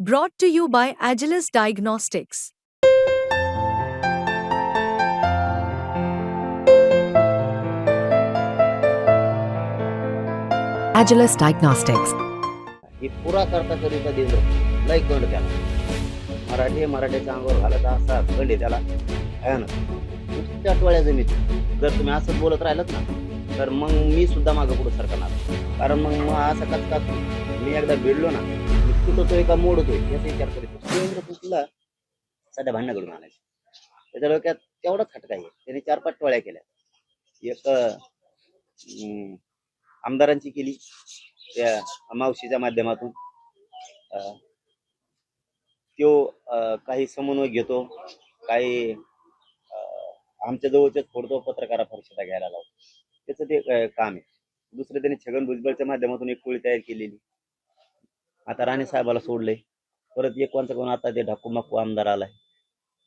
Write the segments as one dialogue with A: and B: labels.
A: Brought to you by Agilis Diagnostics.
B: Agilis Diagnostics.
C: हे पुरा करता करिता देंद्र लय कंड त्याला. मराठी हे मराठीच्या अंगावर घालत असा कंड आहे त्याला. भयानक. नुसत्या टोळ्या जमीत जर तुम्ही असंच बोलत राहिलात ना तर मग मी सुद्धा मागं पुढे सरकणार. कारण मग मग असं कच मी एकदा भिडलो ना तुटतोय का मोडतोय याचा विचार करीत देवेंद्र फडणवीसला सध्या भांडणाकडून आणायचं. त्याच्या डोक्यात तेवढाच खटका आहे. त्याने चार पाच टोळ्या केल्या. एक अं, आमदारांची केली. त्या मावशीच्या माध्यमातून अं, त्यो अं, काही समन्वय घेतो. काही अं, आमच्या जवळच्याच फोडतो पत्रकार परिषदा घ्यायला लावतो. त्याचं ते काम आहे. दुसरं त्यांनी छगन भुजबळच्या माध्यमातून एक टोळी तयार केलेली. आता राणे साहेबाला सोडले. परत एक कोणचा कोण आता ते ढाकू मक्कू आमदार आलाय.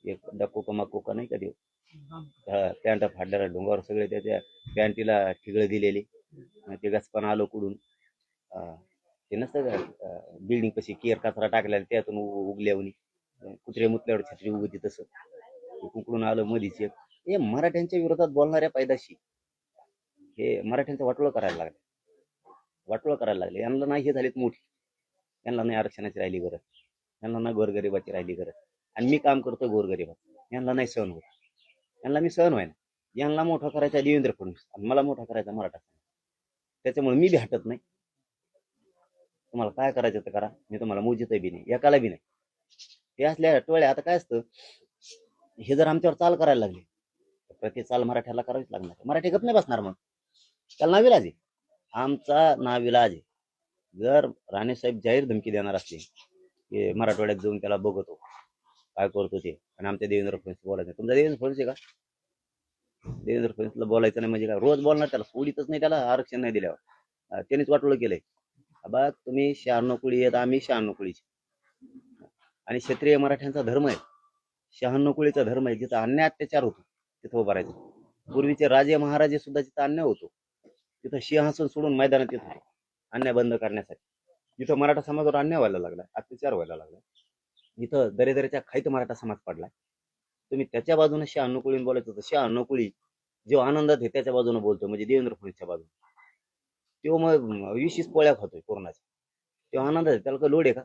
C: एक ढक्कू का माकू का नाही का देऊ. पॅन्ट फाडलेला डोंगावर सगळे त्याच्या पॅन्टीला ठिगळे दिलेली. ते गचपण आलो कुडून. ते नसतं का बिल्डिंग कशी केअर कचरा टाकलेला त्यातून उगल्यावनी. कुत्रे मुतल्यावर छत्री उगती तसं. कुकडून आलं मधीच एक. हे मराठ्यांच्या विरोधात बोलणाऱ्या पायदाशी हे मराठ्यांचं वाटोळं करायला लागले. वाटोळं करायला लागले. यांना नाही हे झालेत मोठी. यांना नाही आरक्षणाची राहिली गरज. यांना नाही गोरगरिबाची राहिली गरज. आणि मी काम करतो गोरगरिबात. यांना नाही सहन होत. यांना मी सहन व्हायना यांना मोठा करायचा देवेंद्र फडणवीस. आणि मला मोठा करायचा मराठा त्याच्यामुळे मी बी हटत नाही. तुम्हाला काय करायचं ते करा. मी तुम्हाला मोजित बी नाही. एकाला बी नाही. हे असल्या टोळ्या आता काय असतं? हे जर आमच्यावर चाल करायला लागले तर प्रति चाल मराठ्याला करावीच लागणार. मराठी गप नाही बसणार मग. त्याला नाविलाज आहे. आमचा नाविलाज आहे. जर राणेसाहेब जाहीर धमकी देणार असले की मराठवाड्यात जाऊन त्याला बघतो काय करतो ते? आणि आमच्या देवेंद्र फडणवीस बोलायचं. तुमचा देवेंद्र फडणवीस आहे का? देवेंद्र फडणवीसला बोलायचं नाही म्हणजे काय? रोज बोलणार त्याला सोडीतच नाही त्याला आरक्षण नाही दिल्यावर. त्यांनीच वाटोळं केलंय. बा तुम्ही शहाण्णव कुळी आहेत आम्ही शहाण्णव कुळीचे आणि क्षत्रिय मराठ्यांचा धर्म आहे. शहाण्णव कुळीचा धर्म आहे जिथं अन्याय अत्याचार होतो तिथं उभा राहायचं. पूर्वीचे राजे महाराजे सुद्धा जिथं अन्याय होतो तिथं सिंहासन सोडून मैदानात येत होते. अन्याय बंद करण्यासाठी. जिथं मराठा समाजावर अन्याय व्हायला लागला अत्याचार व्हायला लागला इथं दरेदरेच्या खाईत मराठा समाज पडलाय तुम्ही त्याच्या बाजूने शहाण्णव कुळीन बोलायचं तर शहाण्णव अनुकुळी जो आनंदात आहे त्याच्या बाजूने बोलतो म्हणजे देवेंद्र फडणवीसच्या बाजूने. तो मग विशेष पोळ्या खातोय कोरोनाच्या. तो आनंद आहे त्याला लोड आहे का?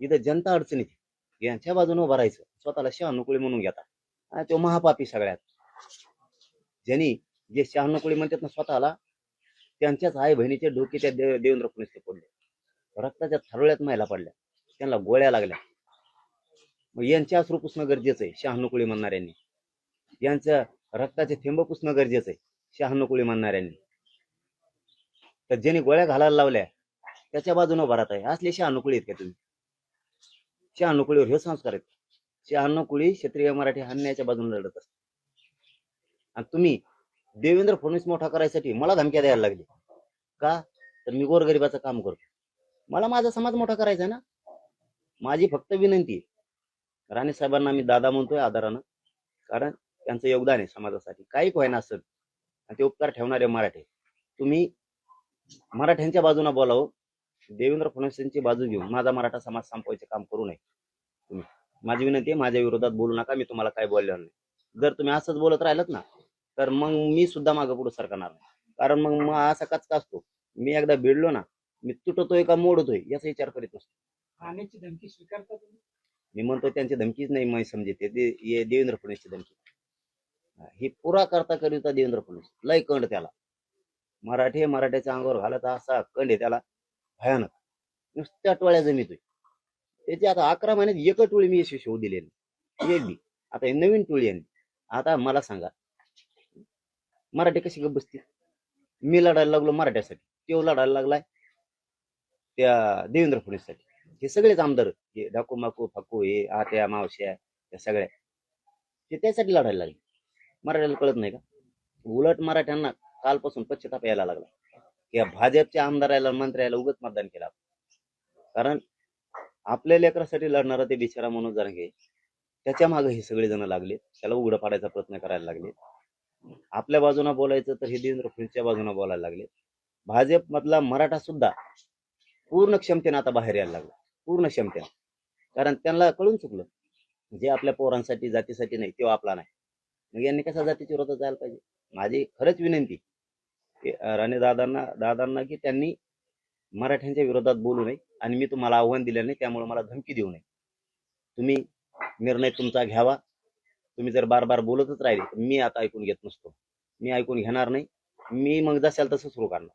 C: इथं जनता अडचणीत आहे. यांच्या बाजूने उभं राहायचं स्वतःला शहानुकुळी म्हणून घेता. तो महापापी सगळ्यात. ज्यांनी जे शहानुकुळी म्हणतात ना स्वतःला त्यांच्याच आई बहिणीचे डोके त्या दे- देवेंद्र फडणवीसचे पडले. रक्ताच्या थरोळ्यात महिला पडल्या. त्यांना गोळ्या लागल्या. मग यांच्या अश्रू पुसणं गरजेचं आहे शहानुकुळी म्हणणाऱ्यांनी. यांच्या रक्ताचे थेंब पुसणं गरजेचं आहे शहानुकुळी म्हणणाऱ्यांनी. तर ज्यांनी गोळ्या घालायला लावल्या त्याच्या बाजूने भरत आहे असले शहानुकुळी आहेत का तुम्ही? शहानुकुळीवर हे संस्कार आहेत. शहानुकुळी क्षत्रिय मराठी अन्यायाच्या बाजूने लढत असतात आणि तुम्ही देवेंद्र फडणवीस मोठा करायसाठी मला धमक्या द्यायला लागली. का? तर मी गोरगरिबाचं काम करतो. मला माझा समाज मोठा करायचा आहे ना? माझी फक्त विनंती आहे. राणे साहेबांना मी दादा म्हणतोय आदरानं. कारण त्यांचं योगदान आहे समाजासाठी. काही व्हायना असेल आणि ते उपकार ठेवणारे मराठे. तुम्ही मराठ्यांच्या बाजूने बोलावं. देवेंद्र फडणवीस यांची बाजू घेऊन माझा मराठा समाज संपवायचे काम करू नये. तुम्ही. माझी विनंती आहे माझ्या विरोधात बोलू नका. मी तुम्हाला काय बोललेलं नाही. जर तुम्ही असंच बोलत राहिलात ना तर मग मी सुद्धा मागं पुढे सरकणार नाही. कारण मग मग असा कचका असतो. मी एकदा भिडलो ना मी तुटतोय का मोडतोय याचा विचार करीत असतो.
D: ठाण्याची धमकी स्वीकारता तुम्ही?
C: मी म्हणतो त्यांची धमकीच नाही मी समजते ते देवेंद्र फडणवीसची धमकी. ही पुरा करता करिता देवेंद्र फडणवीस. लय कंड त्याला. मराठी मराठ्याच्या अंगावर घालत असा कंड आहे त्याला. भयानक. नुसत्या टोळ्या जमीतोय. त्याची आता अकरा महिन्यात एक टोळी मी यशस्वी होऊ दिलेली. नाही. एक बी. आता नवीन टोळी आणली. आता मला सांगा मराठी कशी गप बसतील मी लढायला लागलो मराठ्यासाठी. तो लढायला लागलाय त्या देवेंद्र फडणवीससाठी. हे सगळेच आमदार हे डाकू माकू फाकू हे आत्या मावश्या या सगळ्या. ते त्यासाठी लढायला लागले. मराठ्याला कळत नाही का? उलट मराठ्यांना कालपासून पश्चाताप यायला लागला. की या भाजपच्या आमदाराला मंत्र्याला उगत मतदान केलं कारण आपल्या लेकरासाठी लढणारा ते बिचारा मनोज जरांगे. त्याच्यामागे हे सगळे जण लागले. त्याला उघडं पाडायचा प्रयत्न करायला लागले. आपल्या बाजूने बोलायचं तर हे देवेंद्र फडणवीसच्या बाजूने बोलायला लागले. भाजप मधला मराठा सुद्धा पूर्ण क्षमतेनं आता बाहेर यायला लागला. पूर्ण क्षमतेनं. कारण त्यांना कळून चुकलं. जे आपल्या पोरांसाठी जातीसाठी नाही तो आपला नाही. मग यांनी कशा जातीच्या विरोधात जायला पाहिजे? माझी खरंच विनंती की राणे दादांना दादांना की त्यांनी मराठ्यांच्या विरोधात बोलू नये आणि मी तुम्हाला आव्हान दिलं नाही त्यामुळे मला धमकी देऊ नये. तुम्ही निर्णय तुमचा घ्यावा. तुम्ही जर बार बार बोलतच राहिले तर मी आता ऐकून घेत नसतो. मी ऐकून घेणार नाही. मी मग जशाल तसं सुरू करणार.